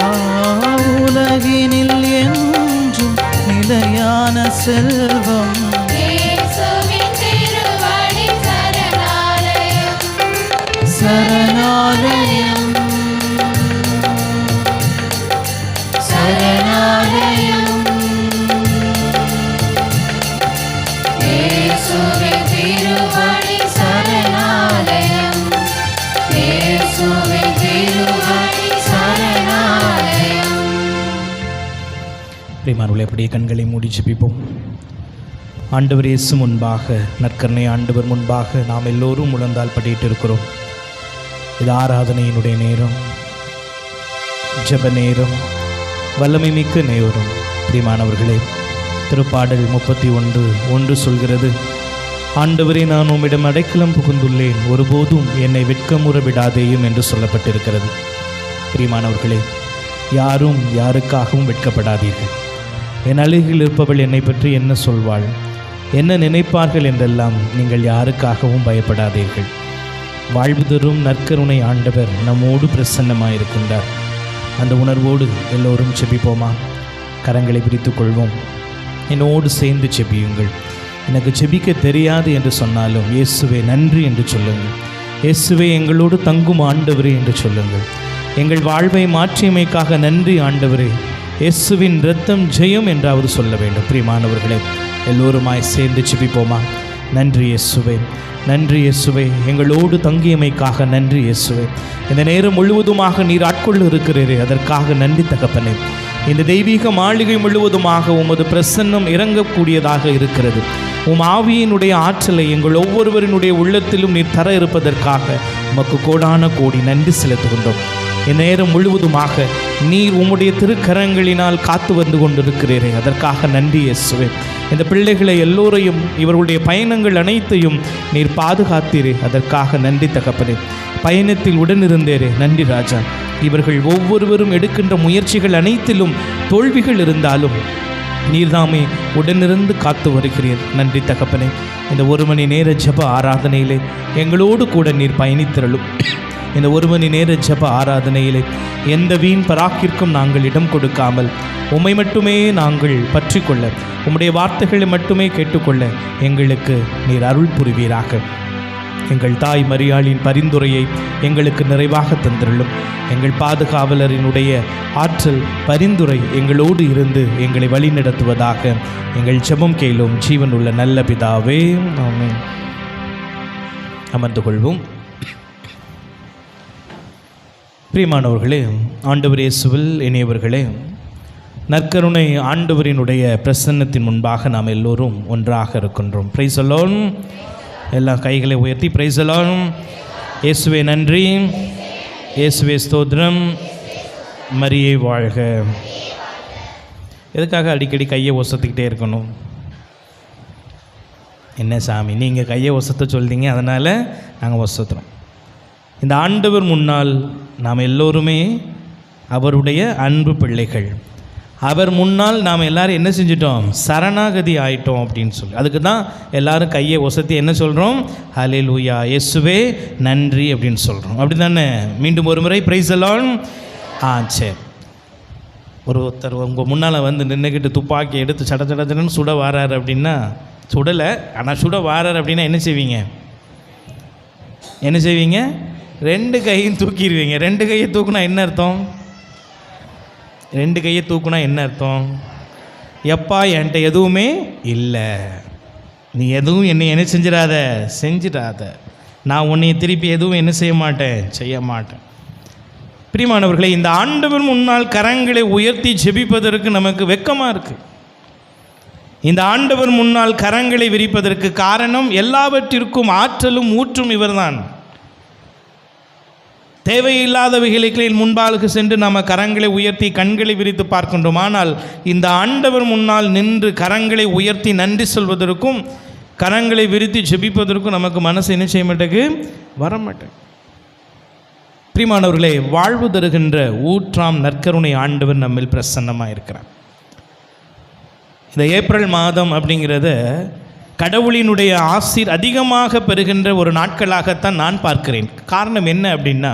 ஆ, உலகினில் என்றும் நிலையான செல்வம். சரணாலயம். சரணாலயம். திருவடி பிரியமானவர்களே அப்படியே கண்களை மூடி ஜெபிப்போம். ஆண்டவர் இயேசு முன்பாக நற்கருணை ஆண்டவர் முன்பாக நாம் எல்லோரும் உழந்தால் படிட்டு இருக்கிறோம் இது ஆராதனையினுடைய நேரம் ஜப நேரம் வல்லமை மிக்க நேரம். பிரிமானவர்களே திருப்பாடல் முப்பத்தி ஒன்று ஒன்று சொல்கிறது ஆண்டவரே நான் உம்மிடம் அடைக்கலம் புகுந்துள்ளேன். ஒருபோதும் என்னை வெட்கமுற விடாதேயும் என்று சொல்லப்பட்டிருக்கிறது. பிரிமானவர்களே யாரும் யாருக்காகவும் வெட்கப்படாதீர்கள். என் அழுகில் இருப்பவள் என்னை பற்றி என்ன சொல்வாள்? என்ன நினைப்பார்கள் என்றெல்லாம் நீங்கள் யாருக்காகவும் பயப்படாதீர்கள். வாழ்வு தரும் நற்கருணை ஆண்டவர் நம்மோடு பிரசன்னமாயிருக்கின்றார். அந்த உணர்வோடு எல்லோரும் செபிப்போமா? கரங்களை பிரித்துக் கொள்வோம். என்னோடு சேர்ந்து செபியுங்கள். எனக்கு செபிக்க தெரியாது என்று சொன்னாலும் இயேசுவே நன்றி என்று சொல்லுங்கள். இயேசுவே எங்களோடு தங்கும் ஆண்டவரே என்று சொல்லுங்கள். எங்கள் வாழ்வை மாற்றியமைக்காக நன்றி ஆண்டவரே. இயேசுவின் ரத்தம் ஜெயம் என்றாவது சொல்ல வேண்டும். பிரியமானவர்களே எல்லோருமாய் சேர்ந்து சிபிப்போமா நன்றி இயேசுவே நன்றி இயேசுவே எங்களோடு தங்கியமைக்காக நன்றி இயேசுவே. இந்த நேரம் முழுவதுமாக நீர் ஆட்கொள்ள இருக்கிறீரே அதற்காக நன்றி தகப்பனே. இந்த தெய்வீக மாளிகை முழுவதுமாக உமது பிரசன்னம் இறங்கக்கூடியதாக இருக்கிறது. உம் ஆவியினுடைய ஆற்றலை எங்கள் ஒவ்வொருவரினுடைய உள்ளத்திலும் நீர் தர இருப்பதற்காக உமக்கு கோடான கோடி நன்றி செலுத்துகின்றோம். இந்நேரம் முழுவதுமாக நீர் உம்முடைய திருக்கரங்களினால் காத்து வந்து கொண்டிருக்கிறீரே. அதற்காக நன்றி இயேசுவே. இந்த பிள்ளைகளை எல்லோரையும் இவர்களுடைய பயணங்கள் அனைத்தையும் நீர் பாதுகாத்தீரே. அதற்காக நன்றி தகப்பனே. பயணத்தில் உடனிருந்தேரே. நன்றி ராஜா. இவர்கள் ஒவ்வொருவரும் எடுக்கின்ற முயற்சிகள் அனைத்திலும் தோல்விகள் இருந்தாலும் நீர்தாமே உடனிருந்து காத்து வருகிறீர். நன்றி தகப்பனே. இந்த ஒரு மணி நேர ஜெப ஆராதனையிலே எங்களோடு கூட நீர் பயணித்திரலும். இந்த ஒரு மணி நேர ஜெப ஆராதனையிலே எந்த வீண் பராக்கிற்கும் நாங்கள் இடம் கொடுக்காமல் உம்மை மட்டுமே நாங்கள் பற்றி கொள்ள உம்முடைய வார்த்தைகளை மட்டுமே கேட்டுக்கொள்ள எங்களுக்கு நீர் அருள் புரிவீராக. எங்கள் தாய் மரியாளின் பரிந்துரையை எங்களுக்கு நிறைவாக தந்திருளும். எங்கள் பாதுகாவலரினுடைய ஆற்றல் பரிந்துரை எங்களோடு இருந்து எங்களை வழிநடத்துவதாக எங்கள் ஜெபம் கேளும் ஜீவனுள்ள நல்ல பிதாவே அமர்ந்து கொள்வோம். பிரியமானவர்களே ஆண்டவர் இயேசுவில் இணையவர்களே நற்கருணை ஆண்டவரினுடைய பிரசன்னத்தின் முன்பாக நாம் எல்லோரும் ஒன்றாக இருக்கின்றோம். பிரைசலோன் எல்லா எல்லாம் கைகளை உயர்த்தி பிரைசலோன் இயேசுவே நன்றி. இயேசுவே ஸ்தோத்ரம் மரியை வாழ்க. எதுக்காக அடிக்கடி கையை ஒசத்துக்கிட்டே இருக்கணும்? என்ன சாமி நீங்கள் கையை ஒசத்த சொல்லிங்க அதனால் நாங்கள் ஒசத்துறோம் இந்த ஆண்டவர் முன்னால் நாம் எல்லோருமே அவருடைய அன்பு பிள்ளைகள். அவர் முன்னால் நாம் எல்லோரும் என்ன செஞ்சிட்டோம்? சரணாகதி ஆயிட்டோம் அப்படின்னு சொல்லி. அதுக்கு தான் எல்லாரும் கையை ஒசத்தி என்ன சொல்கிறோம் ஹலே லூயா எஸ்வே நன்றி அப்படின்னு சொல்கிறோம் அப்படி தானே மீண்டும் ஒரு முறை பிரைஸ் எல்லாம் ஆ சரி. ஒரு ஒருத்தர் உங்கள் முன்னால் வந்து நின்றுக்கிட்டு துப்பாக்கி எடுத்து சட சடச்சடன்னு சுட வாரார் அப்படின்னா சுடலை ஆனால் சுட வாரார் அப்படின்னா என்ன செய்வீங்க? என்ன செய்வீங்க? ரெண்டு கையும் தூக்கிடுவீங்க. ரெண்டு கையை தூக்குனா என்ன அர்த்தம்? ரெண்டு கையை தூக்குனா என்ன அர்த்தம்? எப்பா என்கிட்ட எதுவுமே இல்லை. நீ எதுவும் என்னை என்ன செஞ்சிடாத? செஞ்சிடாத. நான் உன்னை திருப்பி எதுவும் என்ன செய்ய மாட்டேன்? செய்ய மாட்டேன். பிரியமானவர்களே இந்த ஆண்டவர் முன்னால் கரங்களை உயர்த்தி ஜெபிப்பதற்கு நமக்கு வெக்கமாக இருக்குது இந்த ஆண்டவர் முன்னால் கரங்களை விரிப்பதற்கு காரணம் எல்லாவற்றிற்கும் ஆற்றலும் ஊற்றும் இவர்தான். தேவையில்லாதவைகளின் முன்பாலுக்கு சென்று நாம் கரங்களை உயர்த்தி கண்களை விரித்து பார்க்கின்றோம். ஆனால் இந்த ஆண்டவர் முன்னால் நின்று கரங்களை உயர்த்தி நன்றி சொல்வதற்கும் கரங்களை விரித்து ஜெபிப்பதற்கும் நமக்கு மனசு என்ன செய்ய மாட்டேங்குது? வர மாட்டேன் பிரிமானவர்களே வாழ்வு தருகின்ற ஊற்றாம் நற்கருணை ஆண்டவர் நம்மில் பிரசன்னமாக இருக்கிறார் இந்த ஏப்ரல் மாதம் அப்படிங்கிறத கடவுளினுடைய ஆசிர் அதிகமாக பெறுகின்ற ஒரு நாட்களாகத்தான் நான் பார்க்கிறேன். காரணம் என்ன அப்படின்னா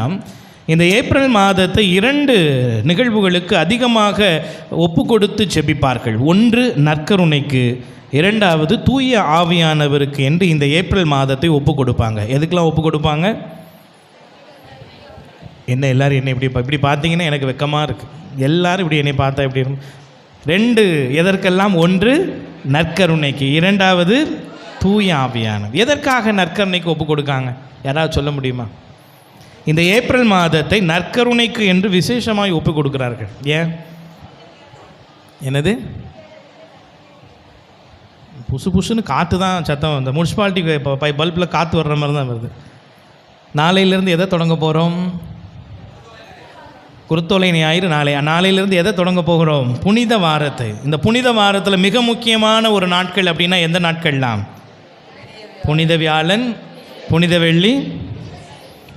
இந்த ஏப்ரல் மாதத்தை இரண்டு நிகழ்வுகளுக்கு அதிகமாக ஒப்பு கொடுத்து செபிப்பார்கள். ஒன்று நற்கருணைக்கு இரண்டாவது தூய ஆவியானவருக்கு என்று இந்த ஏப்ரல் மாதத்தை ஒப்பு கொடுப்பாங்க எதுக்கெல்லாம் ஒப்பு கொடுப்பாங்க என்ன எல்லாரும் என்னை இப்படி இப்படி பார்த்தீங்கன்னா எனக்கு வெக்கமாக இருக்குது எல்லோரும் இப்படி என்னை பார்த்தா இப்படி இருக்கும்? ரெண்டு எதற்கெல்லாம்? ஒன்று நற்கருணைக்கு. இரண்டாவது தூய ஆவியான எதற்காக நற்கருணைக்கு ஒப்பு கொடுக்காங்க? யாராவது சொல்ல முடியுமா? இந்த ஏப்ரல் மாதத்தை நற்கருணைக்கு என்று விசேஷமாய் ஒப்பு கொடுக்கிறார்கள். ஏன்? என்னது? புசு புசுன்னு காற்று தான் சத்தம் இந்த முனிசிபாலிட்டி பல்பில் காற்று வர்ற மாதிரி தான் வருது. நாளையிலேருந்து எதை தொடங்க போகிறோம் குருத்தோலை ஞாயிறு நாளை. நாளையிலிருந்து எதை தொடங்க போகிறோம்? புனித வாரத்தை. இந்த புனித வாரத்தில் மிக முக்கியமான ஒரு நாட்கள் அப்படின்னா எந்த நாட்கள்லாம்? புனித வியாழன் புனித வெள்ளி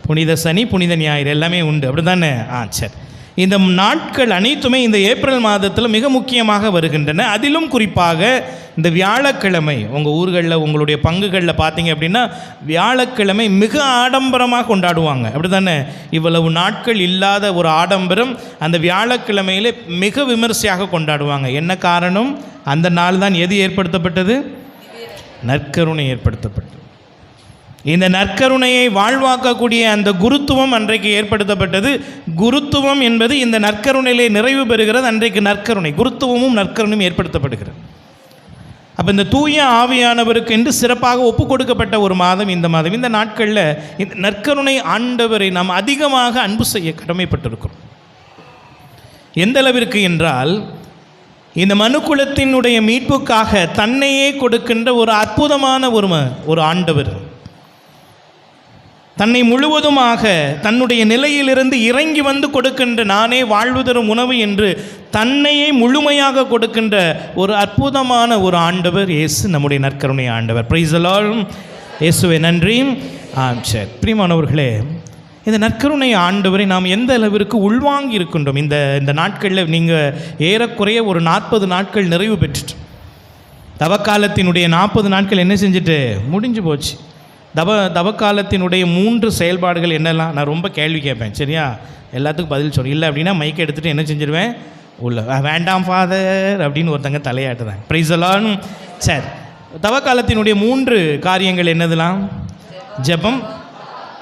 புனித சனி புனித ஞாயிறு. எல்லாமே உண்டு. அப்படி தானே ஆ சரி. இந்த நாட்கள் அனைத்துமே இந்த ஏப்ரல் மாதத்தில் மிக முக்கியமாக வருகின்றன. அதிலும் குறிப்பாக இந்த வியாழக்கிழமை உங்கள் ஊர்களில் உங்களுடைய பங்குகளில் பார்த்தீங்க அப்படின்னா வியாழக்கிழமை மிக ஆடம்பரமாக கொண்டாடுவாங்க. அப்படி தானே இவ்வளவு நாட்கள் இல்லாத ஒரு ஆடம்பரம் அந்த வியாழக்கிழமையிலே மிக விமர்சையாக கொண்டாடுவாங்க. என்ன காரணம்? அந்த நாள் தான் எது ஏற்படுத்தப்பட்டது? நற்கருணை ஏற்படுத்தப்பட்டது. இந்த நற்கருணையை வாழ்வாக்கக்கூடிய அந்த குருத்துவம் அன்றைக்கு ஏற்படுத்தப்பட்டது. குருத்துவம் என்பது இந்த நற்கருணையிலே நிறைவு பெறுகிறது அன்றைக்கு நற்கருணை குருத்துவமும் நற்கருணையும் ஏற்படுத்தப்படுகிறது. அப்போ இந்த தூய ஆவியானவருக்கு என்று சிறப்பாக ஒப்பு கொடுக்கப்பட்ட ஒரு மாதம் இந்த மாதம். இந்த நாட்களில் இந்த நற்கருணை ஆண்டவரை நாம் அதிகமாக அன்பு செய்ய கடமைப்பட்டிருக்கிறோம். எந்த அளவிற்கு என்றால் இந்த மனுக்குலத்தினுடைய மீட்புக்காக தன்னையே கொடுக்கின்ற ஒரு அற்புதமான ஒரு ம- ஒரு ஆண்டவர். தன்னை முழுவதுமாக தன்னுடைய நிலையிலிருந்து இறங்கி வந்து கொடுக்கின்ற நானே வாழ்வு தரும் உணவு என்று தன்னையே முழுமையாக கொடுக்கின்ற ஒரு அற்புதமான ஒரு ஆண்டவர் இயேசு நம்முடைய நற்கருணை ஆண்டவர். பிரைசலாலும் இயேசுவை நன்றி. ஆம் சரி. பிரியமானவர்களே இந்த நற்கருணை ஆண்டவரை நாம் எந்த அளவிற்கு உள்வாங்கி இருக்கின்றோம்? இந்த இந்த நாட்களில் நீங்கள் ஏறக்குறைய ஒரு நாற்பது நாட்கள் நிறைவு பெற்றுட்டு தவக்காலத்தினுடைய நாற்பது நாட்கள் என்ன செஞ்சுட்டு? முடிஞ்சு போச்சு. தப தவக்காலத்தினுடைய மூன்று செயல்பாடுகள் என்னெல்லாம்? நான் ரொம்ப கேள்வி கேட்பேன் சரியா? எல்லாத்துக்கும் பதில் சொல்லி. இல்லை அப்படின்னா மைக்கை எடுத்துகிட்டு என்ன செஞ்சிருவேன்? உள்ள வேண்டாம் ஃபாதர் அப்படின்னு ஒருத்தங்க தலையாட்டுதான் ப்ரைஸலான் சார். தவக்காலத்தினுடைய மூன்று காரியங்கள் என்னதெல்லாம்? ஜெபம்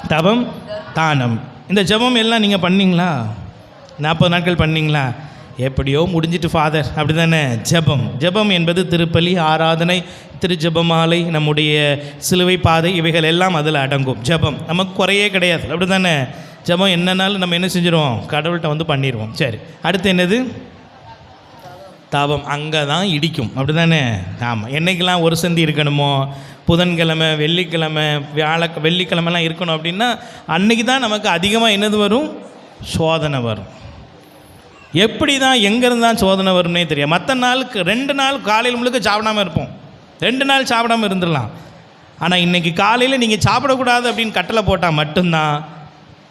தவம் தானம். இந்த ஜெபம் எல்லாம் நீங்கள் பண்ணீங்களா? நாற்பது நாட்கள் பண்ணிங்களா? எப்படியோ முடிஞ்சிட்டு ஃபாதர் அப்படி தானே ஜெபம். ஜெபம் என்பது திருப்பலி ஆராதனை திருஜபமாலை நம்முடைய சிலுவை பாதை இவைகள் எல்லாம் அதில் அடங்கும். ஜெபம். நமக்கு குறையே கிடையாது. அப்படி தானே ஜெபம் என்னன்னாலும் நம்ம என்ன செஞ்சிருவோம்? கடவுள்கிட்ட வந்து பண்ணிடுவோம் சரி. அடுத்து என்னது? தாபம். அங்கே தான் இடிக்கும். அப்படி தானே ஆமாம் என்னைக்கெல்லாம் ஒரு சந்தி இருக்கணுமோ புதன்கிழமை வெள்ளிக்கிழமை வியாழ வெள்ளிக்கிழமைலாம் இருக்கணும் அப்படின்னா அன்னைக்கு தான் நமக்கு அதிகமாக என்னது வரும்? சோதனை வரும். எப்படி தான் எங்கேருந்து தான் சோதனை வரும்னே தெரியும் மற்ற நாளுக்கு ரெண்டு நாள் காலையில் முழுக்க சாப்பிடாம இருப்போம். ரெண்டு நாள் சாப்பிடாம இருந்துடலாம். ஆனால் இன்றைக்கி காலையில் நீங்கள் சாப்பிடக்கூடாது அப்படின்னு கட்டளை போட்டால் மட்டும்தான்.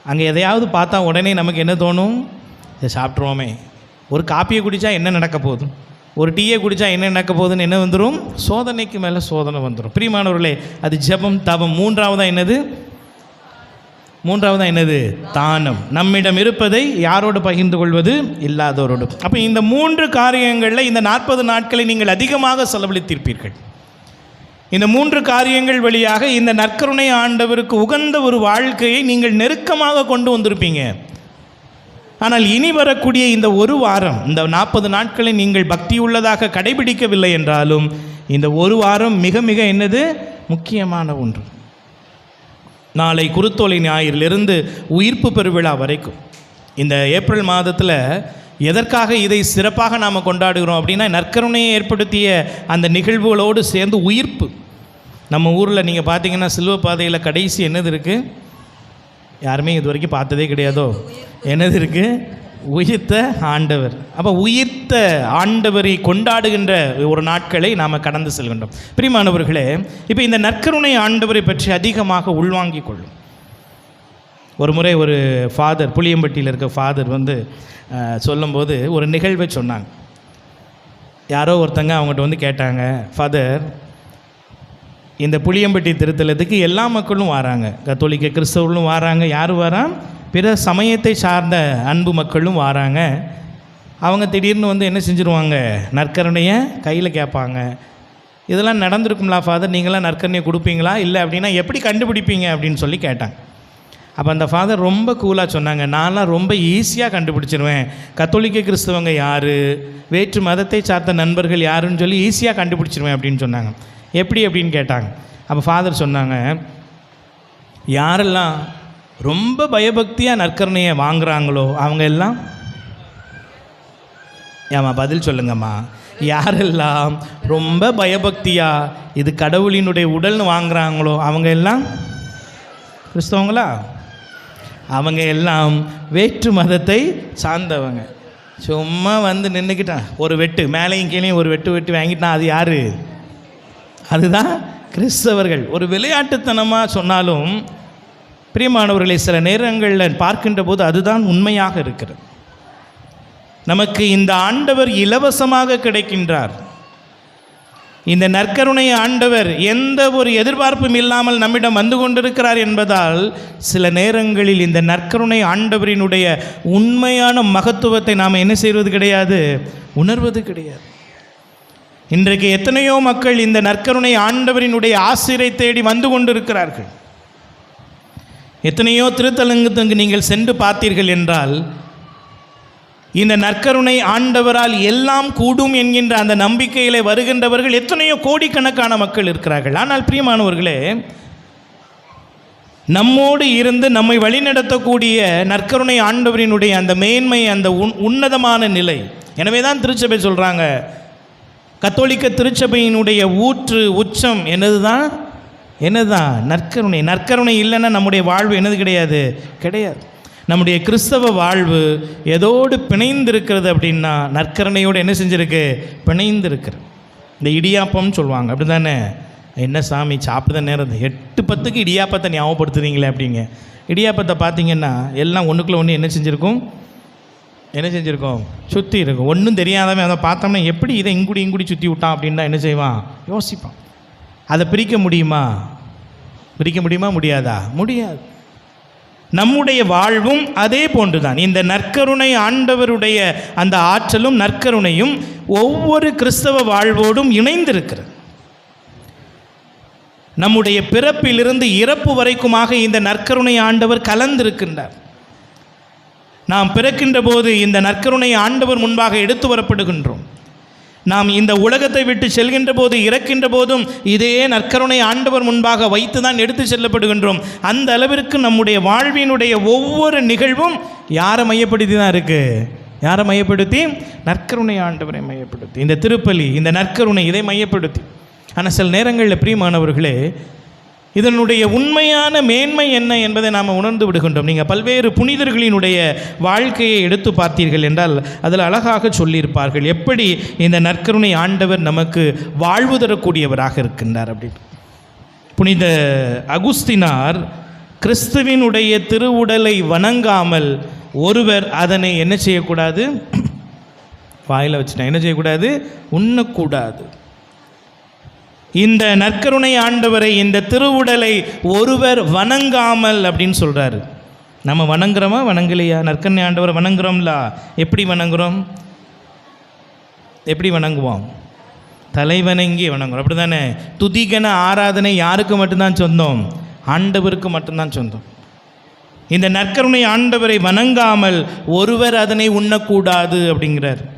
அங்கே எதையாவது பார்த்தா உடனே நமக்கு என்ன தோணும்? இதை சாப்பிட்ருவோமே ஒரு காப்பியை குடித்தா என்ன நடக்க போகுது? ஒரு டீயை குடித்தா என்ன நடக்க போகுதுன்னு என்ன வந்துடும் சோதனைக்கு மேலே சோதனை வந்துடும் பிரியமானவர்களே அது ஜெபம் தவம் மூன்றாவதாக என்னது? மூன்றாவது என்னது? தானம். நம்மிடம் இருப்பதை யாரோடு பகிர்ந்து கொள்வது? இல்லாதவரோடு. அப்போ இந்த மூன்று காரியங்களில் இந்த நாற்பது நாட்களை நீங்கள் அதிகமாக செலவழித்திருப்பீர்கள். இந்த மூன்று காரியங்கள் வழியாக இந்த நற்கருணை ஆண்டவருக்கு உகந்த ஒரு வாழ்க்கையை நீங்கள் நெருக்கமாக கொண்டு வந்திருப்பீங்க. ஆனால் இனி வரக்கூடிய இந்த ஒரு வாரம் இந்த நாற்பது நாட்களை நீங்கள் பக்தியுள்ளதாக கடைபிடிக்கவில்லை என்றாலும் இந்த ஒரு வாரம் மிக மிக என்னது? முக்கியமான ஒன்று. நாளை குருத்தோலை ஞாயிறிலிருந்து உயிர்ப்பு பெருவிழா வரைக்கும். இந்த ஏப்ரல் மாதத்தில் எதற்காக இதை சிறப்பாக நாம் கொண்டாடுகிறோம் அப்படின்னா நற்கருணையை ஏற்படுத்திய அந்த நிகழ்வுகளோடு சேர்ந்து உயிர்ப்பு. நம்ம ஊரில் நீங்கள் பார்த்தீங்கன்னா சில்வ பாதையில் கடைசி என்னது இருக்குது யாருமே இது வரைக்கும் பார்த்ததே கிடையாதோ? என்னது இருக்குது உயிர்த்த ஆண்டவர். அப்போ உயிர்த்த ஆண்டவரை கொண்டாடுகின்ற ஒரு நாட்களை நாம் கடந்து செல்கின்றோம். பிரிமானவர்களே இப்போ இந்த நற்கருணை ஆண்டவரை பற்றி அதிகமாக உள்வாங்கிக் கொள்ளும். ஒரு முறை ஒரு ஃபாதர் புளியம்பட்டியில் இருக்க ஃபாதர் வந்து சொல்லும்போது ஒரு நிகழ்வை சொன்னாங்க. யாரோ ஒருத்தங்க அவங்ககிட்ட வந்து கேட்டாங்க ஃபாதர் இந்த புளியம்பட்டி திருத்தலத்துக்கு எல்லா மக்களும் வராங்க. கத்தோலிக்க கிறிஸ்தவர்களும் வராங்க. யார் வரான் பிற சமயத்தை சார்ந்த அன்பு மக்களும் வராங்க. அவங்க திடீர்னு வந்து என்ன செஞ்சுருவாங்க? நற்கருணையை கையில் கேட்பாங்க இதெல்லாம் நடந்திருக்குங்களா ஃபாதர் நீங்களாம் நற்கரணையை கொடுப்பீங்களா? இல்லை அப்படின்னா எப்படி கண்டுபிடிப்பீங்க? அப்படின்னு சொல்லி கேட்டாங்க. அப்போ அந்த ஃபாதர் ரொம்ப கூலாக சொன்னாங்க. நான்லாம் ரொம்ப ஈஸியாக கண்டுபிடிச்சிருவேன். கத்தோலிக்க கிறிஸ்தவங்க யார்? வேற்று மதத்தை சார்ந்த நண்பர்கள் யாருன்னு சொல்லி ஈஸியாக கண்டுபிடிச்சிருவேன் அப்படின்னு சொன்னாங்க. எப்படி? அப்படின்னு கேட்டாங்க. அப்போ ஃபாதர் சொன்னாங்க யாரெல்லாம் ரொம்ப பயபக்தியாக நற்கரணையை வாங்குறாங்களோ அவங்க எல்லாம்? ஏம்மா பதில் சொல்லுங்கம்மா. யாரெல்லாம் ரொம்ப பயபக்தியா இது கடவுளினுடைய உடல்னு வாங்குறாங்களோ அவங்க எல்லாம்? கிறிஸ்தவங்களா? அவங்க எல்லாம் வேற்று மதத்தை சார்ந்தவங்க. சும்மா வந்து நின்றுக்கிட்டான் ஒரு வெட்டு மேலேயும் கீழேயும் ஒரு வெட்டு வெட்டு வாங்கிட்டான். அது யாரு? அதுதான் கிறிஸ்தவர்கள். ஒரு விளையாட்டுத்தனமாக சொன்னாலும் பிரியமானவர்களை சில நேரங்களில் பார்க்கின்ற போது அதுதான் உண்மையாக இருக்கிறது. நமக்கு இந்த ஆண்டவர் இலவசமாக கிடைக்கின்றார். இந்த நற்கருணை ஆண்டவர் எந்த ஒரு எதிர்பார்ப்பும் இல்லாமல் நம்மிடம் வந்து கொண்டிருக்கிறார் என்பதால் சில நேரங்களில் இந்த நற்கருணை ஆண்டவரினுடைய உண்மையான மகத்துவத்தை நாம் என்ன செய்வது கிடையாது? உணர்வது கிடையாது. இன்றைக்கு எத்தனையோ மக்கள் இந்த நற்கருணை ஆண்டவரினுடைய ஆசிரியை தேடி வந்து கொண்டிருக்கிறார்கள். எத்தனையோ திருத்தலங்கத்துக்கு நீங்கள் சென்று பார்த்தீர்கள் என்றால் இந்த நற்கருணை ஆண்டவரால் எல்லாம் கூடும் என்கின்ற அந்த நம்பிக்கையிலே வருகின்றவர்கள் எத்தனையோ கோடிக்கணக்கான மக்கள் இருக்கிறார்கள். ஆனால் பிரியமானவர்களே நம்மோடு இருந்து நம்மை வழிநடத்தக்கூடிய நற்கருணை ஆண்டவரினுடைய அந்த மேன்மை அந்த உன் உன்னதமான நிலை. எனவே தான் திருச்சபை சொல்கிறாங்க கத்தோலிக்க திருச்சபையினுடைய ஊற்று உச்சம் என்னது தான் என்னதான் நற்கருணை. நற்கருணை இல்லைன்னா நம்முடைய வாழ்வு என்னது கிடையாது? கிடையாது. நம்முடைய கிறிஸ்தவ வாழ்வு எதோடு பிணைந்திருக்கிறது அப்படின்னா நற்கருணையோடு என்ன செஞ்சுருக்கு? பிணைந்திருக்கிறது. இந்த இடியாப்பம்னு சொல்லுவாங்க. அப்படி தானே என்ன சாமி சாப்பிடுத நேரம் எட்டு பத்துக்கு இடியாப்பத்தை ஞாபகப்படுத்துறீங்களே அப்படிங்க. இடியாப்பத்தை பார்த்தீங்கன்னா எல்லாம் ஒன்றுக்குள்ள ஒன்று என்ன செஞ்சுருக்கும்? என்ன செஞ்சுருக்கோம்? சுற்றி இருக்கும் ஒன்றும் தெரியாதவன் அதை பார்த்தோம்னா எப்படி இதை இங்குடி இங்குடி சுற்றி விட்டான் அப்படின்னா என்ன செய்வான்? யோசிப்பான். அதை பிரிக்க முடியுமா? பிரிக்க முடியுமா? முடியாதா? முடியாது. நம்முடைய வாழ்வும் அதே போன்றுதான். இந்த நற்கருணை ஆண்டவருடைய அந்த ஆற்றலும் நற்கருணையும் ஒவ்வொரு கிறிஸ்தவ வாழ்வோடும் இணைந்திருக்கிறது. நம்முடைய பிறப்பிலிருந்து இறப்பு வரைக்குமாக இந்த நற்கருணை ஆண்டவர் கலந்திருக்கின்றார். நாம் பிறக்கின்ற போது இந்த நற்கருணை ஆண்டவர் முன்பாக எடுத்து வரப்படுகின்றோம். நாம் இந்த உலகத்தை விட்டு செல்கின்ற போது இறக்கின்ற போதும் இதே நற்கருணை ஆண்டவர் முன்பாக வைத்து தான் எடுத்து செல்லப்படுகின்றோம். அந்த அளவிற்கு நம்முடைய வாழ்வினுடைய ஒவ்வொரு நிகழ்வும் யாரை மையப்படுத்தி தான் இருக்குது யாரை மையப்படுத்தி? நற்கருணை ஆண்டவரை மையப்படுத்தி. இந்த திருப்பலி இந்த நற்கருணை இதை மையப்படுத்தி. ஆனால் சில நேரங்களில் பிரியமானவர்களே இதனுடைய உண்மையான மேன்மை என்ன என்பதை நாம் உணர்ந்து விடுகின்றோம். நீங்கள் பல்வேறு புனிதர்களினுடைய வாழ்க்கையை எடுத்து பார்த்தீர்கள் என்றால் அதில் அழகாக சொல்லியிருப்பார்கள் எப்படி இந்த நற்கருணை ஆண்டவர் நமக்கு வாழ்வு தரக்கூடியவராக இருக்கின்றார் அப்படின்னு. புனித அகுஸ்தினார் கிறிஸ்துவினுடைய திருவுடலை வணங்காமல் ஒருவர் அதனை என்ன செய்யக்கூடாது? வாயில் வச்சுட்டேன். என்ன செய்யக்கூடாது? உண்ணக்கூடாது. இந்த நற்கருணை ஆண்டவரை இந்த திருவுடலை ஒருவர் வணங்காமல் அப்படின்னு சொல்கிறாரு நம்ம வணங்குறோமா? வணங்கலையா? நற்கருணை ஆண்டவரை வணங்குறோம்லா? எப்படி வணங்குறோம்? எப்படி வணங்குவோம்? தலைவணங்கி வணங்குறோம். அப்படி தானே துதிகன ஆராதனை யாருக்கு மட்டும்தான் சொந்தம்? ஆண்டவருக்கு மட்டும்தான் சொந்தம். இந்த நற்கருணை ஆண்டவரை வணங்காமல் ஒருவர் அதனை உண்ணக்கூடாது அப்படிங்கிறார்.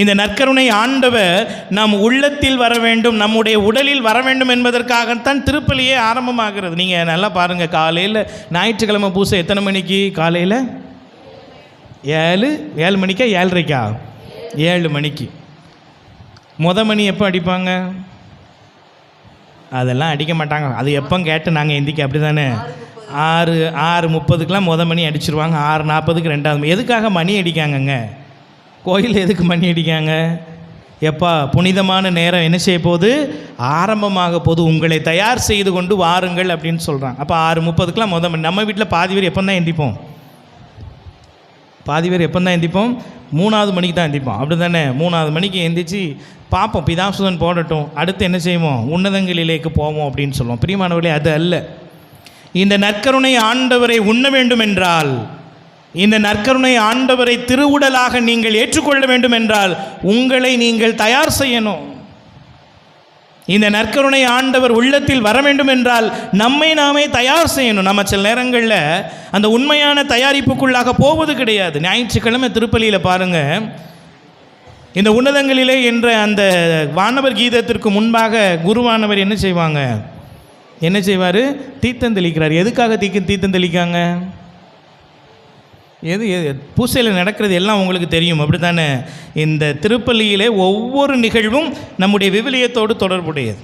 இந்த நற்கருணை ஆண்டவர் நம் உள்ளத்தில் வர வேண்டும் நம்முடைய உடலில் வர வேண்டும் என்பதற்காகத்தான் திருப்பலியே ஆரம்பமாகிறது. நீங்கள் நல்லா பாருங்கள் காலையில் ஞாயிற்றுக்கிழமை பூசை எத்தனை மணிக்கு? காலையில் ஏழு ஏழு மணிக்கா ஏழரைக்கா? ஏழு மணிக்கு. முத மணி எப்போ அடிப்பாங்க? அதெல்லாம் அடிக்க மாட்டாங்க. அது எப்போ கேட்டு நாங்கள் எந்திக்க அப்படி தானே ஆறு ஆறு முப்பதுக்கெலாம் முத மணி அடிச்சிருவாங்க. ஆறு நாற்பதுக்கு ரெண்டாவது எதுக்காக மணி அடிக்காங்கங்க? கோயில் எதுக்கு மணி அடிக்காங்க எப்பா புனிதமான நேரம் என்ன செய்ய போது ஆரம்பமாக போது உங்களை தயார் செய்து கொண்டு வாருங்கள் அப்படின்னு சொல்கிறாங்க அப்போ ஆறு முப்பதுக்கெலாம் முத மணி. நம்ம வீட்டில் பாதி பேர் எப்போ தான் எந்திப்போம்? பாதி பேர் எப்போ தான் எந்திப்போம்? மூணாவது மணிக்கு தான் எந்திப்போம். அப்படி தானே மூணாவது மணிக்கு எந்திரிச்சு பார்ப்போம் பிதாசுதன் போடட்டும். அடுத்து என்ன செய்வோம்? உன்னதங்களிலேக்கு போவோம் அப்படின்னு சொல்லுவோம். பிரியமானவர்களே அது அல்ல. இந்த நற்கருணை ஆண்டவரை உண்ண வேண்டும் என்றால் இந்த நற்கருணை ஆண்டவரை திருவுடலாக நீங்கள் ஏற்றுக்கொள்ள வேண்டும் என்றால் உங்களை நீங்கள் தயார் செய்யணும். இந்த நற்கருணை ஆண்டவர் உள்ளத்தில் வர வேண்டும் என்றால் நம்மை நாமே தயார் செய்யணும். நம்ம சில நேரங்களில் அந்த உண்மையான தயாரிப்புக்குள்ளாக போவது கிடையாது. ஞாயிற்றுக்கிழமை திருப்பலியில் பாருங்க. இந்த உன்னதங்களிலே என்ற அந்த வானவர் கீதத்திற்கு முன்பாக குருவானவர் என்ன செய்வாங்க? என்ன செய்வார்? தீர்த்தம் தெளிக்கிறார் எதுக்காக தீக்க தீர்த்தம் தெளிக்காங்க எது எது பூசையில் நடக்கிறது எல்லாம் உங்களுக்கு தெரியும். அப்படி தானே இந்த திருப்பள்ளியிலே ஒவ்வொரு நிகழ்வும் நம்முடைய விவிலியத்தோடு தொடர்புடையது.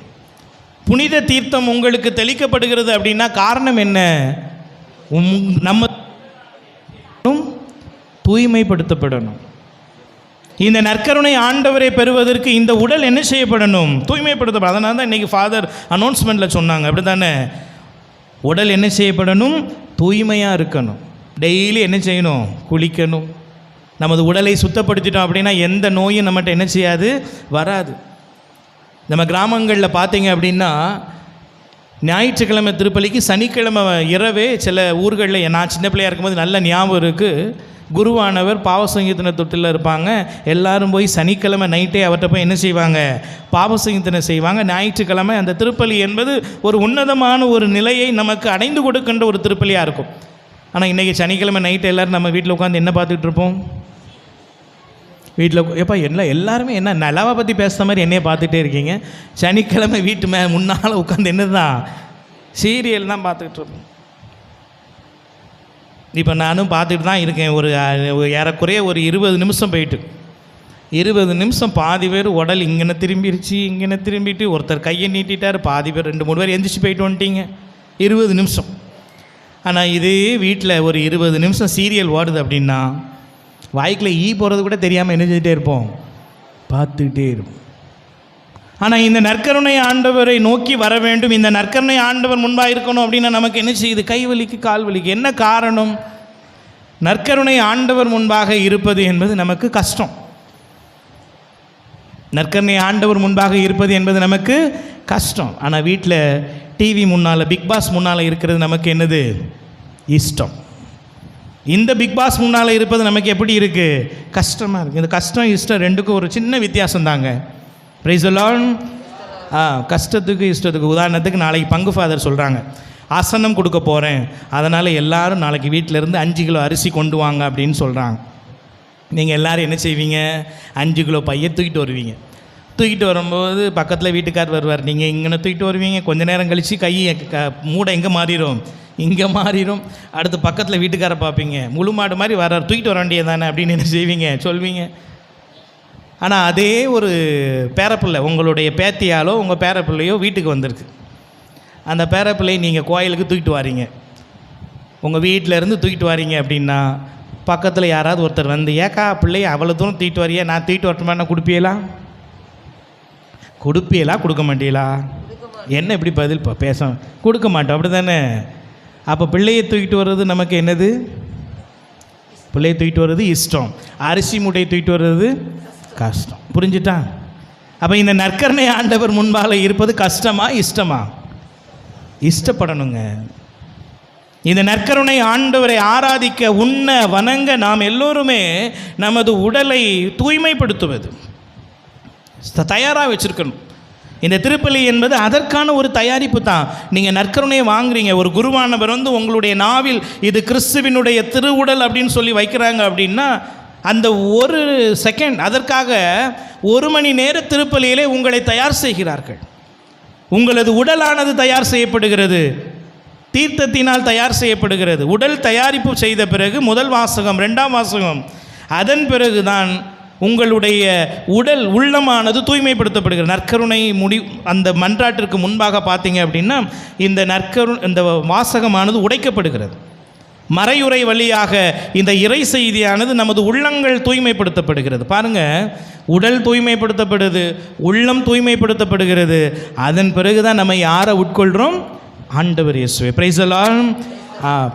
புனித தீர்த்தம் உங்களுக்கு தெளிக்கப்படுகிறது அப்படின்னா காரணம் என்ன? உம்- நம்ம தூய்மைப்படுத்தப்படணும். இந்த நற்கருணை ஆண்டவரை பெறுவதற்கு இந்த உடல் என்ன செய்யப்படணும்? தூய்மைப்படுத்தப்படும் அதனால தான் இன்றைக்கி ஃபாதர் அனௌன்ஸ்மெண்ட்டில் சொன்னாங்க. அப்படி தானே உடல் என்ன செய்யப்படணும்? தூய்மையாக இருக்கணும். டெய்லி என்ன செய்யணும்? குளிக்கணும். நமது உடலை சுத்தப்படுத்திட்டோம் அப்படின்னா எந்த நோயும் நம்மகிட்ட என்ன செய்யாது? வராது. நம்ம கிராமங்களில் பார்த்தீங்க அப்படின்னா ஞாயிற்றுக்கிழமை திருப்பலிக்கு சனிக்கிழமை இரவே சில ஊர்களில் நான் சின்ன பிள்ளையா இருக்கும்போது நல்ல ஞாபகம் இருக்குது குருவானவர் பாவசங்கீதன தொட்டில் இருப்பாங்க. எல்லாரும் போய் சனிக்கிழமை நைட்டே அவர்கிட்ட போய் என்ன செய்வாங்க? பாவசங்கீதனை செய்வாங்க. ஞாயிற்றுக்கிழமை அந்த திருப்பலி என்பது ஒரு உன்னதமான ஒரு நிலையை நமக்கு அடைந்து கொடுக்கின்ற ஒரு திருப்பலியாக இருக்கும். ஆனால் இன்றைக்கி சனிக்கிழமை நைட்டு எல்லோரும் நம்ம வீட்டில் உட்காந்து என்ன பார்த்துட்டு இருப்போம்? வீட்டில் எப்பா எல்லாம் எல்லாருமே என்ன நிலாவை பற்றி பேசுகிற மாதிரி என்னையே பார்த்துட்டே இருக்கீங்க? சனிக்கிழமை வீட்டு மே முன்னால் உட்காந்து என்ன தான் சீரியல் தான் பார்த்துக்கிட்டு இருப்போம். இப்போ நானும் பார்த்துட்டு தான் இருக்கேன். ஒரு ஏறக்குறைய ஒரு இருபது நிமிஷம் போயிட்டு. இருபது நிமிஷம் பாதி பேர் உடல் இங்கன திரும்பிடுச்சு இங்கன திரும்பிட்டு ஒருத்தர் கையை நீட்டிட்டார் பாதி பேர் ரெண்டு மூணு பேர் எந்திரிச்சு போயிட்டு வந்துட்டீங்க. இருபது நிமிஷம். ஆனால் இதே வீட்டில் ஒரு இருபது நிமிஷம் சீரியல் ஓடுது அப்படின்னா வாய்க்கில் ஈ போகிறது கூட தெரியாமல் என்ன செஞ்சுட்டே இருப்போம்? பார்த்துக்கிட்டே இருப்போம். ஆனால் இந்த நற்கருணை ஆண்டவரை நோக்கி வர வேண்டும். இந்த நற்கருணை ஆண்டவர் முன்பாக இருக்கணும் அப்படின்னா நமக்கு என்ன செய்யுது? கை வலிக்கு கால் வலிக்கு. என்ன காரணம்? நற்கருணை ஆண்டவர் முன்பாக இருப்பது என்பது நமக்கு கஷ்டம். நற்கருணை ஆண்டவர் முன்பாக இருப்பது என்பது நமக்கு கஷ்டம். ஆனால் வீட்டில் டிவி முன்னால் பிக் பாஸ் முன்னால் இருக்கிறது நமக்கு என்னது? இஷ்டம். இந்த பிக் பாஸ் முன்னால் இருப்பது நமக்கு எப்படி இருக்குது கஷ்டமாக இருக்குது இந்த கஷ்டம் இஷ்டம் ரெண்டுக்கும் ஒரு சின்ன வித்தியாசம் தாங்க. ப்ரைஸ் ஆ கஷ்டத்துக்கு இஷ்டத்துக்கு. உதாரணத்துக்கு நாளைக்கு பங்கு ஃபாதர் சொல்கிறாங்க ஆசனம் கொடுக்க போகிறேன் அதனால் எல்லாரும் நாளைக்கு வீட்டில் இருந்து அஞ்சு கிலோ அரிசி கொண்டு வாங்க அப்படின்னு சொல்கிறாங்க நீங்கள் எல்லாரும் என்ன செய்வீங்க? அஞ்சு கிலோ பையை தூக்கிட்டு வருவீங்க. தூக்கிட்டு வரும்போது பக்கத்தில் வீட்டுக்கார் வருவார். நீங்கள் இங்கே தூக்கிட்டு வருவீங்க. கொஞ்ச நேரம் கழித்து கை க மூடை எங்கே மாறிடும் இங்கே மாறிடும் அடுத்து பக்கத்தில் வீட்டுக்காரை பார்ப்பீங்க முழு மாடு மாதிரி வர்றார் தூக்கிட்டு வர வேண்டியது தானே அப்படின்னு என்ன செய்வீங்க? சொல்வீங்க. ஆனால் அதே ஒரு பேரப்பிள்ளை உங்களுடைய பேத்தியாலோ உங்கள் பேரப்பிள்ளையோ வீட்டுக்கு வந்திருக்கு. அந்த பேரப்பிள்ளையை நீங்கள் கோயிலுக்கு தூக்கிட்டு வாரீங்க. உங்கள் வீட்டில் இருந்து தூக்கிட்டு வாரீங்க அப்படின்னா பக்கத்தில் யாராவது ஒருத்தர் வந்து ஏக்கா பிள்ளைய அவ்வளோ தூரம் தீட்டு வரியே நான் தீட்டு வரட்டுமா? கொடுப்பீங்களா கொடுப்பீங்களா கொடுக்க மாட்டீங்களா என்ன இப்படி பதில் இப்போ பேச கொடுக்க மாட்டோம் அப்படி தானே அப்போ பிள்ளையை தூக்கிட்டு வர்றது நமக்கு என்னது? பிள்ளையை தூக்கிட்டு வர்றது இஷ்டம். அரிசி மூட்டையை தூக்கிட்டு வர்றது கஷ்டம். புரிஞ்சுட்டா? அப்போ இந்த நற்கரணை ஆண்டவர் முன்பால் இருப்பது கஷ்டமா இஷ்டமா? இஷ்டப்படணுங்க. இந்த நற்கருணை ஆண்டவரை ஆராதிக்க உண்ண வணங்க நாம் எல்லோருமே நமது உடலை தூய்மைப்படுத்துவது. தயாராக வச்சுருக்கணும். இந்த திருப்பலி என்பது அதற்கான ஒரு தயாரிப்பு தான். நீங்கள் நற்கருணையை வாங்குறீங்க. ஒரு குருவானவர் வந்து உங்களுடைய நாவில் இது கிறிஸ்துவினுடைய திருவுடல் அப்படின்னு சொல்லி வைக்கிறாங்க அப்படின்னா அந்த ஒரு செகண்ட் அதற்காக ஒரு மணி நேர திருப்பலியிலே உங்களை தயார் செய்கிறார்கள். உங்களது உடலானது தயார் செய்யப்படுகிறது. தீர்த்தத்தினால் தயார் செய்யப்படுகிறது. உடல் தயாரிப்பு செய்த பிறகு முதல் வாசகம் ரெண்டாம் வாசகம் அதன் பிறகுதான் உங்களுடைய உடல் உள்ளமானது தூய்மைப்படுத்தப்படுகிறது. நற்கருணை முடி அந்த மன்றாட்டிற்கு முன்பாக பார்த்தீங்க அப்படின்னா இந்த நற்கரு இந்த வாசகமானது உடைக்கப்படுகிறது. மறையுறை வழியாக இந்த இறை செய்தியானது நமது உள்ளங்கள் தூய்மைப்படுத்தப்படுகிறது. பாருங்கள் உடல் தூய்மைப்படுத்தப்படுது உள்ளம் தூய்மைப்படுத்தப்படுகிறது. அதன் பிறகுதான் நம்ம யாரை உட்கொள்கிறோம் ஆண்டவர் இயேசுவை. பிரைசலாம்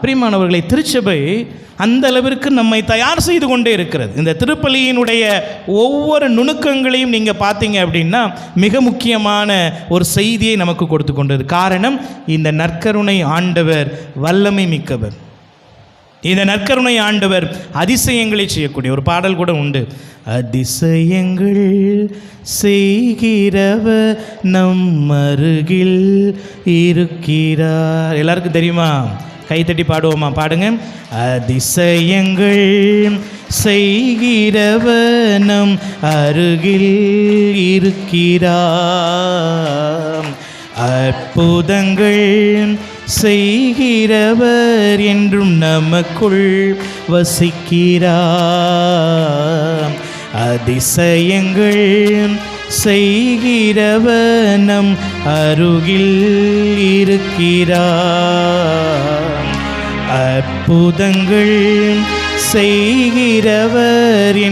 பிரியமானவர்களை திருச்சபை அந்த அளவிற்கு நம்மை தயார் செய்து கொண்டே இருக்கிறது. இந்த திருப்பலியினுடைய ஒவ்வொரு நுணுக்கங்களையும் நீங்கள் பார்த்தீங்க அப்படின்னா மிக முக்கியமான ஒரு செய்தியை நமக்கு கொடுத்து கொண்டது. காரணம் இந்த நற்கருணை ஆண்டவர் வல்லமை மிக்கவர். இந்த நற்கருணை ஆண்டவர் அதிசயங்களை செய்யக்கூடிய ஒரு பாடல் கூட உண்டு. அதிசயங்கள் செய்கிறவ நம் அருகில் இருக்கிறார். எல்லாருக்கும் தெரியுமா? கைத்தட்டி பாடுவோமா? பாடுங்க. அதிசயங்கள் செய்கிறவனம் நம் அருகில் இருக்கிறார். அற்புதங்கள் செய்கிறவர் என்றும் நமக்குள் வசிக்கிறார். அதிசயங்கள் செய்கிறவனம் அருகில் இருக்கிறார். அற்புதங்கள் செய்கிறவரின்